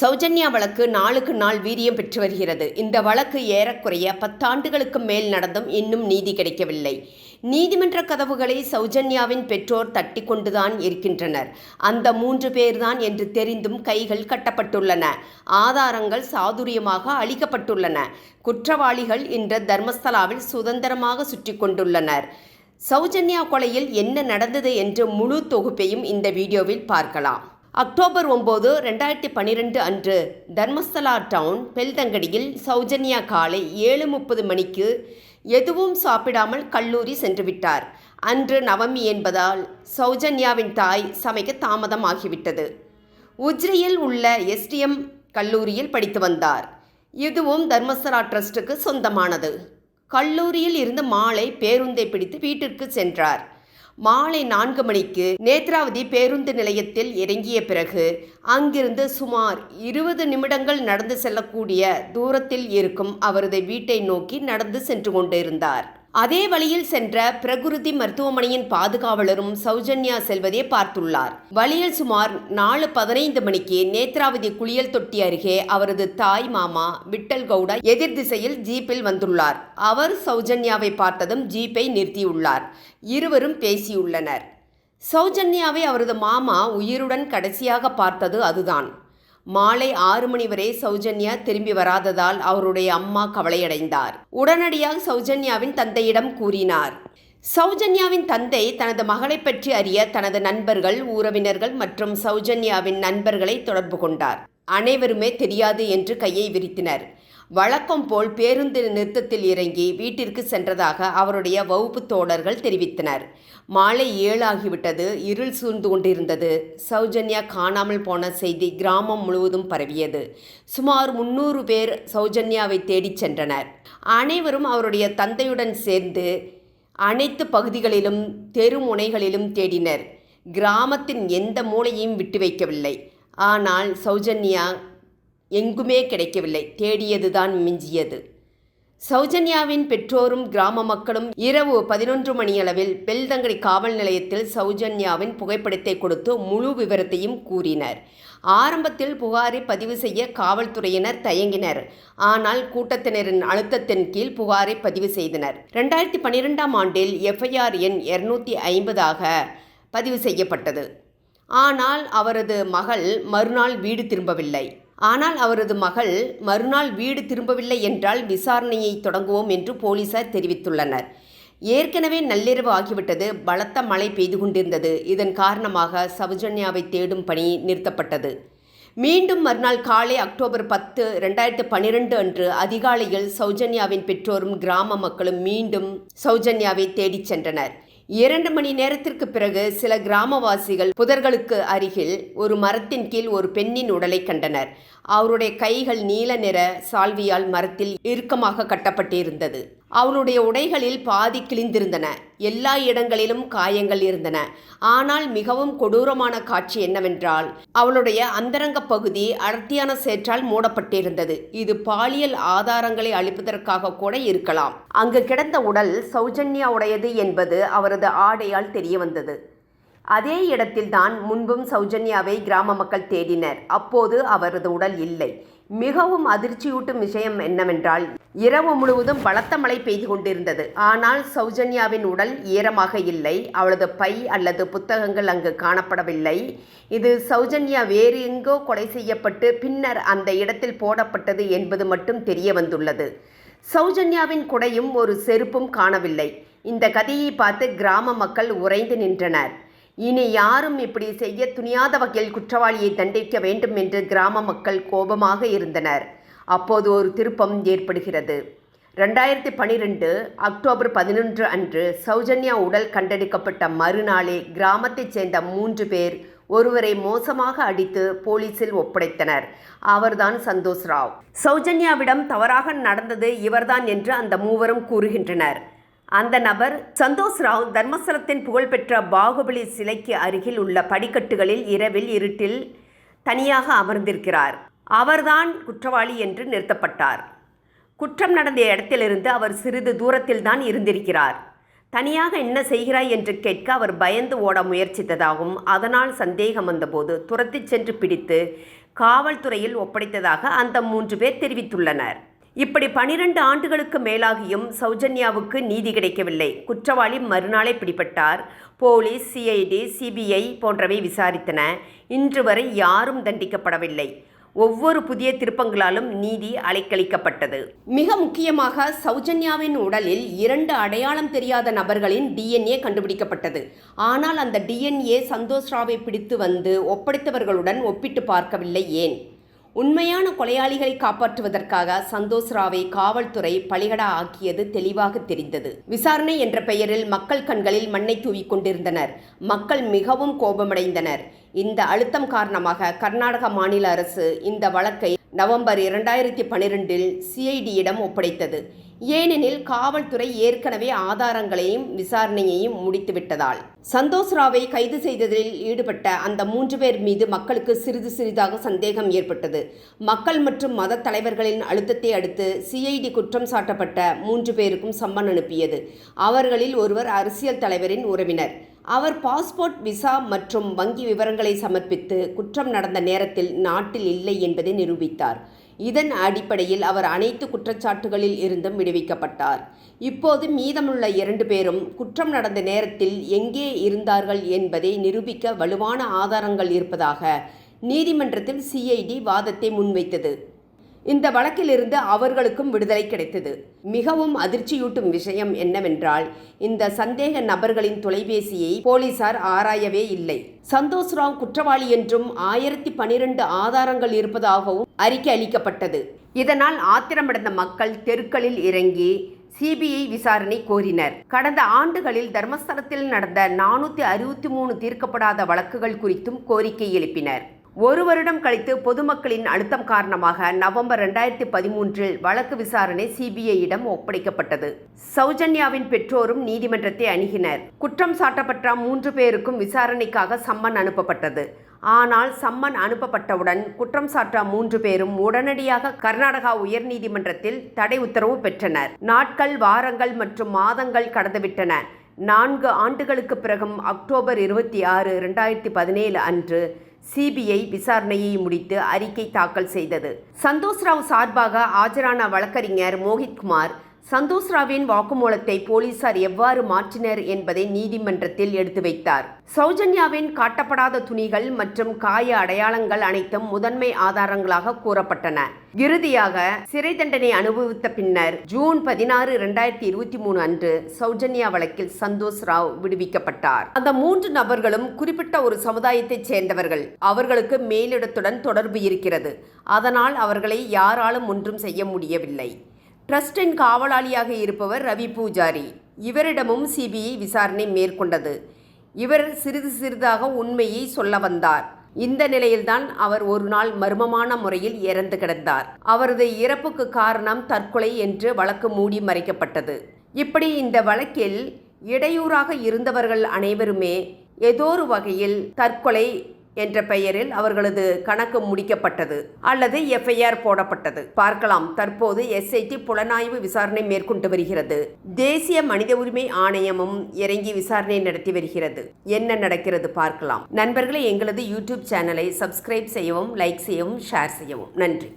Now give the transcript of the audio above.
சௌஜன்யா வழக்கு நாளுக்கு நாள் வீரியம் பெற்று வருகிறது. இந்த வழக்கு ஏறக்குறைய பத்தாண்டுகளுக்கு மேல் நடந்தும் இன்னும் நீதி கிடைக்கவில்லை. நீதிமன்ற கதவுகளை சௌஜன்யாவின் பெற்றோர் தட்டி கொண்டுதான் இருக்கின்றனர். அந்த மூன்று பேர்தான் என்று தெரிந்தும் கைகள் கட்டப்பட்டுள்ளன. ஆதாரங்கள் சாதுரியமாக அளிக்கப்பட்டுள்ளன குற்றவாளிகள் இன்று தர்மஸ்தலாவில் சுதந்திரமாக சுற்றி கொண்டுள்ளனர். சௌஜன்யா கொலையில் என்ன நடந்தது என்று முழு தொகுப்பையும் இந்த வீடியோவில் பார்க்கலாம். அக்டோபர் ஒம்பது ரெண்டாயிரத்தி பன்னிரெண்டு அன்று தர்மஸ்தலா டவுன் பெல்தங்கடியில் சௌஜன்யா காலை ஏழு முப்பது மணிக்கு எதுவும் சாப்பிடாமல் கல்லூரி சென்றுவிட்டார். அன்று நவமி என்பதால் சௌஜன்யாவின் தாய் சமைக்க தாமதம் ஆகிவிட்டது உஜ்ரியில் உள்ள எஸ்டிஎம் கல்லூரியில் படித்து வந்தார். இதுவும் தர்மஸ்தலா ட்ரஸ்ட்டுக்கு சொந்தமானது. கல்லூரியில் இருந்து மாலை பேருந்தை பிடித்து வீட்டிற்கு சென்றார். மாலை நான்கு மணிக்கு நேத்ராவதி பேருந்து நிலையத்தில் இறங்கிய பிறகு அங்கிருந்து சுமார் இருபது நிமிடங்கள் நடந்து செல்லக்கூடிய தூரத்தில் இருக்கும் அவரது வீட்டை நோக்கி நடந்து சென்று கொண்டிருந்தார். அதே வழியில் சென்ற பிரகுருதி மருத்துவமனையின் பாதுகாவலரும் சௌஜன்யா செல்வதை பார்த்துள்ளார். வழியில் சுமார் நாலு பதினைந்து மணிக்கு நேத்ராவதி குளியல் தொட்டி அருகே அவரது தாய் மாமா விட்டல் கவுடா எதிர் திசையில் ஜீப்பில் வந்துள்ளார். அவர் சௌஜன்யாவை பார்த்ததும் ஜீப்பை நிறுத்தியுள்ளார். இருவரும் பேசியுள்ளனர். சௌஜன்யாவை அவரது மாமா உயிருடன் கடைசியாக பார்த்தது அதுதான். மாலை ஆறு மணி வரை சௌஜன்யா திரும்பி வராததால் அவருடைய அம்மா கவலையடைந்தார். உடனடியாக சௌஜன்யாவின் தந்தையிடம் கூறினார். சௌஜன்யாவின் தந்தை தனது மகளை பற்றி அறிய தனது நண்பர்கள் உறவினர்கள் மற்றும் சௌஜன்யாவின் நண்பர்களை தொடர்பு கொண்டார். அனைவருமே தெரியாது என்று கையை விரித்தினர். வழக்கம் போல் பேருந்து நிறுத்தத்தில் இறங்கி வீட்டிற்கு சென்றதாக அவருடைய வகுப்பு தோழர்கள் தெரிவித்தனர். மாலை ஏழாகிவிட்டது. இருள் சூழ்ந்து கொண்டிருந்தது. சௌஜன்யா காணாமல் போன செய்தி கிராமம் முழுவதும் பரவியது. சுமார் முன்னூறு பேர் சௌஜன்யாவை தேடிச் சென்றனர். அனைவரும் அவருடைய தந்தையுடன் சேர்ந்து அனைத்து பகுதிகளிலும் தெருமுனைகளிலும் தேடினர். கிராமத்தின் எந்த மூலையும் விட்டு வைக்கவில்லை. ஆனால் சௌஜன்யா எங்குமே கிடைக்கவில்லை. தேடியதுதான் மிஞ்சியது. சௌஜன்யாவின் பெற்றோரும் கிராம மக்களும் இரவு பதினொன்று மணியளவில் பெல்தங்கடி காவல் நிலையத்தில் சௌஜன்யாவின் புகைப்படத்தை கொடுத்து முழு விவரத்தையும் கூறினர். ஆரம்பத்தில் புகாரை பதிவு செய்ய காவல்துறையினர் தயங்கினர். ஆனால் கூட்டத்தினரின் அழுத்தத்தின் கீழ் புகாரை பதிவு செய்தனர். ரெண்டாயிரத்தி பன்னிரெண்டாம் ஆண்டில் எஃப்ஐஆர் எண் இருநூத்தி ஐம்பதாக பதிவு செய்யப்பட்டது. ஆனால் அவரது மகள் மறுநாள் வீடு திரும்பவில்லை. ஆனால் அவரது மகள் மறுநாள் வீடு திரும்பவில்லை என்றால் விசாரணையை தொடங்குவோம் என்று போலீசார் தெரிவித்துள்ளனர். ஏற்கனவே நள்ளிரவு ஆகிவிட்டது. பலத்த மழை பெய்து கொண்டிருந்தது. இதன் காரணமாக சௌஜன்யாவை தேடும் பணி நிறுத்தப்பட்டது. மீண்டும் மறுநாள் காலை அக்டோபர் பத்து ரெண்டாயிரத்து பன்னிரெண்டு அன்று அதிகாலையில் சௌஜன்யாவின் பெற்றோரும் கிராம மக்களும் மீண்டும் சௌஜன்யாவை தேடிச் சென்றனர். இரண்டு மணி நேரத்திற்கு பிறகு சில கிராமவாசிகள் புதர்களுக்கு அருகில் ஒரு மரத்தின் கீழ் ஒரு பெண்ணின் உடலை கண்டனர். அவருடைய கைகள் நீல நிற சால்வியால் மரத்தில் இறுக்கமாக கட்டப்பட்டிருந்தது. அவளுடைய உடைகளில் பாதி கிழிந்திருந்தன. எல்லா இடங்களிலும் காயங்கள் இருந்தன. ஆனால் மிகவும் கொடூரமான காட்சி என்னவென்றால் அவளுடைய அந்தரங்க பகுதி அடர்த்தியான சேற்றால் மூடப்பட்டிருந்தது. இது பாலியல் ஆதாரங்களை அளிப்பதற்காக கூட இருக்கலாம். அங்கு கிடந்த உடல் சௌஜன்யா உடையது என்பது அவரது ஆடையால் தெரிய வந்தது அதே இடத்தில்தான் முன்பும் சௌஜன்யாவை கிராம மக்கள் தேடினர். அப்போது அவரது உடல் இல்லை. மிகவும் அதிர்ச்சியூட்டும் விஷயம் என்னவென்றால் இரவு முழுவதும் பலத்த மழை பெய்து கொண்டிருந்தது. ஆனால் சௌஜன்யாவின் உடல் ஈரமாக இல்லை. அவளது பை அல்லது புத்தகங்கள் அங்கு காணப்படவில்லை. இது சௌஜன்யா வேறு எங்கோ கொலை செய்யப்பட்டு பின்னர் அந்த இடத்தில் போடப்பட்டது என்பது மட்டும் தெரிய வந்துள்ளது. சௌஜன்யாவின் குடையும் ஒரு செருப்பும் காணவில்லை. இந்த கதையை பார்த்து கிராம மக்கள் உறைந்து நின்றனர். இனி யாரும் இப்படி செய்ய துணியாத வகையில் குற்றவாளியை தண்டிக்க வேண்டும் என்று கிராம மக்கள் கோபமாக இருந்தனர். அப்போது ஒரு திருப்பம் ஏற்படுகிறது. ரெண்டாயிரத்தி பனிரெண்டு அக்டோபர் பதினொன்று அன்று சௌஜன்யா உடல் கண்டெடுக்கப்பட்ட மறுநாளே கிராமத்தைச் சேர்ந்த மூன்று பேர் ஒருவரை மோசமாக அடித்து போலீசில் ஒப்படைத்தனர். அவர்தான் சந்தோஷ் ராவ். சௌஜன்யாவிடம் தவறாக நடந்தது இவர்தான் என்று அந்த மூவரும் கூறுகின்றனர். அந்த நபர் சந்தோஷ் ராவ் தர்மஸ்தலத்தின் புகழ்பெற்ற பாகுபலி சிலைக்கு அருகில் உள்ள படிக்கட்டுகளில் இரவில் இருட்டில் தனியாக அமர்ந்திருக்கிறார். அவர்தான் குற்றவாளி என்று நிறுத்தப்பட்டார். குற்றம் நடந்த இடத்திலிருந்து அவர் சிறிது தூரத்தில் தான் இருந்திருக்கிறார். தனியாக என்ன செய்கிறாய் என்று கேட்க அவர் பயந்து ஓட முயற்சித்ததாகவும் அதனால் சந்தேகம் வந்தபோது துரத்திச் சென்று பிடித்து காவல்துறையில் ஒப்படைத்ததாக அந்த மூன்று பேர் தெரிவித்துள்ளனர். இப்படி பனிரெண்டு ஆண்டுகளுக்கு மேலாகியும் சௌஜன்யாவுக்கு நீதி கிடைக்கவில்லை. குற்றவாளி மறுநாளே பிடிபட்டார். போலீஸ் சிஐடி சிபிஐ போன்றவை விசாரித்தன. இன்று வரை யாரும் தண்டிக்கப்படவில்லை. ஒவ்வொரு புதிய திருப்பங்களாலும் நீதி அலைக்கழிக்கப்பட்டது. மிக முக்கியமாக சௌஜன்யாவின் உடலில் இரண்டு அடையாளம் தெரியாத நபர்களின் டிஎன்ஏ கண்டுபிடிக்கப்பட்டது. ஆனால் அந்த டிஎன்ஏ சந்தோஷ் ராவை பிடித்து வந்து ஒப்படைத்தவர்களுடன் ஒப்பிட்டு பார்க்கவில்லை ஏன்? உண்மையான கொலையாளிகளை காப்பாற்றுவதற்காக சந்தோஷ் ராவை காவல்துறை பலிகடா ஆக்கியது தெளிவாக தெரிந்தது. விசாரணை என்ற பெயரில் மக்கள் கண்களில் மண்ணை தூவிக் கொண்டிருந்தனர். மக்கள் மிகவும் கோபமடைந்தனர். இந்த அழுத்தம் காரணமாக கர்நாடக மாநில அரசு இந்த வழக்கை நவம்பர் இரண்டாயிரத்தி பனிரெண்டில் சிஐடியிடம் ஒப்படைத்தது. ஏனெனில் காவல்துறை ஏற்கனவே ஆதாரங்களையும் விசாரணையையும் முடித்துவிட்டதால். சந்தோஷ் ராவை கைது செய்ததில் ஈடுபட்ட அந்த மூன்று பேர் மீது மக்களுக்கு சிறிது சிறிதாக சந்தேகம் ஏற்பட்டது. மக்கள் மற்றும் மத தலைவர்களின் அழுத்தத்தை அடுத்து சிஐடி குற்றம் சாட்டப்பட்ட மூன்று பேருக்கும் சம்மன் அனுப்பியது. அவர்களில் ஒருவர் அரசியல் தலைவரின் உறவினர். அவர் பாஸ்போர்ட் விசா மற்றும் வங்கி விவரங்களை சமர்ப்பித்து குற்றம் நடந்த நேரத்தில் நாட்டில் இல்லை என்பதை நிரூபித்தார். இதன் அடிப்படையில் அவர் அனைத்து குற்றச்சாட்டுகளில் இருந்தும் விடுவிக்கப்பட்டார். இப்போது மீதமுள்ள இரண்டு பேரும் குற்றம் நடந்த நேரத்தில் எங்கே இருந்தார்கள் என்பதை நிரூபிக்க வலுவான ஆதாரங்கள் இருப்பதாக நீதிமன்றத்தில் சிஐடி வாதத்தை முன்வைத்தது. இந்த வழக்கிலிருந்து அவர்களுக்கும் விடுதலை கிடைத்தது. மிகவும் அதிர்ச்சியூட்டும் விஷயம் என்னவென்றால் இந்த சந்தேக நபர்களின் தொலைபேசியை போலீசார் ஆராயவே இல்லை. சந்தோஷ் ராவ் குற்றவாளி என்றும் ஆயிரத்தி பனிரெண்டு ஆதாரங்கள் இருப்பதாகவும் அறிக்கை அளிக்கப்பட்டது. இதனால் ஆத்திரமடைந்த மக்கள் தெருக்களில் இறங்கி சிபிஐ விசாரணை கோரினர். கடந்த ஆண்டுகளில் தர்மஸ்தலத்தில் நடந்த நானூற்றி அறுபத்தி மூணு தீர்க்கப்படாத வழக்குகள் குறித்தும் கோரிக்கை எழுப்பினர். ஒரு வருடம் கழித்து பொதுமக்களின் அழுத்தம் காரணமாக நவம்பர் ரெண்டாயிரத்தி பதிமூன்றில் வழக்கு விசாரணை சிபிஐயிடம் ஒப்படைக்கப்பட்டது. சௌஜன்யாவின் பெற்றோரும் நீதிமன்றத்தை அணுகினர். குற்றம் சாட்டப்பட்ட மூன்று பேருக்கும் விசாரணைக்காக சம்மன் அனுப்பப்பட்டது. ஆனால் சம்மன் அனுப்பப்பட்டவுடன் குற்றம் சாட்ட மூன்று பேரும் உடனடியாக கர்நாடகா உயர்நீதிமன்றத்தில் தடை உத்தரவு பெற்றனர். நாட்கள் வாரங்கள் மற்றும் மாதங்கள் கடந்துவிட்டன. நான்கு ஆண்டுகளுக்கு பிறகும் அக்டோபர் இருபத்தி ஆறு ரெண்டாயிரத்தி பதினேழு அன்று சிபிஐ விசாரணையை முடித்து அறிக்கை தாக்கல் செய்தது. சந்தோஷ் ராவ் சார்பாக ஆஜரான வழக்கறிஞர் மோகித்குமார் சந்தோஷ் ராவின் வாக்குமூலத்தை போலீசார் எவ்வாறு மாற்றினர் என்பதை நீதிமன்றத்தில் எடுத்து வைத்தார். சௌஜன்யாவின் காட்டப்படாத துணிகள் மற்றும் காய அடையாளங்கள் அனைத்தும் முதன்மை ஆதாரங்களாக கூறப்பட்டன. இறுதியாக சிறை தண்டனை அனுபவித்த பின்னர் ஜூன் பதினாறு இரண்டாயிரத்தி இருபத்தி மூணு அன்று சௌஜன்யா வழக்கில் சந்தோஷ் ராவ் விடுவிக்கப்பட்டார். அந்த மூன்று நபர்களும் குறிப்பிட்ட ஒரு சமுதாயத்தைச் சேர்ந்தவர்கள். அவர்களுக்கு மேலிடத்துடன் தொடர்பு இருக்கிறது. அதனால் அவர்களை யாராலும் ஒன்றும் செய்ய முடியவில்லை. ட்ரஸ்டின் காவலாளியாக இருப்பவர் ரவி பூஜாரி. இவரிடமும் சிபிஐ விசாரணை மேற்கொண்டது. இவர் சிறிது சிறிதாக உண்மையை சொல்ல வந்தார். இந்த நிலையில்தான் அவர் ஒரு நாள் மர்மமான முறையில் இறந்து கிடந்தார். அவரது இறப்புக்கு காரணம் தற்கொலை என்று வழக்கு மூடி மறைக்கப்பட்டது. இப்படி இந்த வழக்கில் இடையூறாக இருந்தவர்கள் அனைவருமே ஏதோ ஒரு வகையில் தற்கொலை என்ற பெயரில் அவர்களது கணக்கு முடிக்கப்பட்டது அல்லது எஃப்ஐஆர் போடப்பட்டது. பார்க்கலாம். தற்போது எஸ்ஐடி புலனாய்வு விசாரணை மேற்கொண்டு வருகிறது. தேசிய மனித உரிமை ஆணையமும் இறங்கி விசாரணை நடத்தி வருகிறது. என்ன நடக்கிறது பார்க்கலாம். நண்பர்களே எங்களது யூடியூப் சேனலை சப்ஸ்கிரைப் செய்யவும் லைக் செய்யவும் ஷேர் செய்யவும். நன்றி.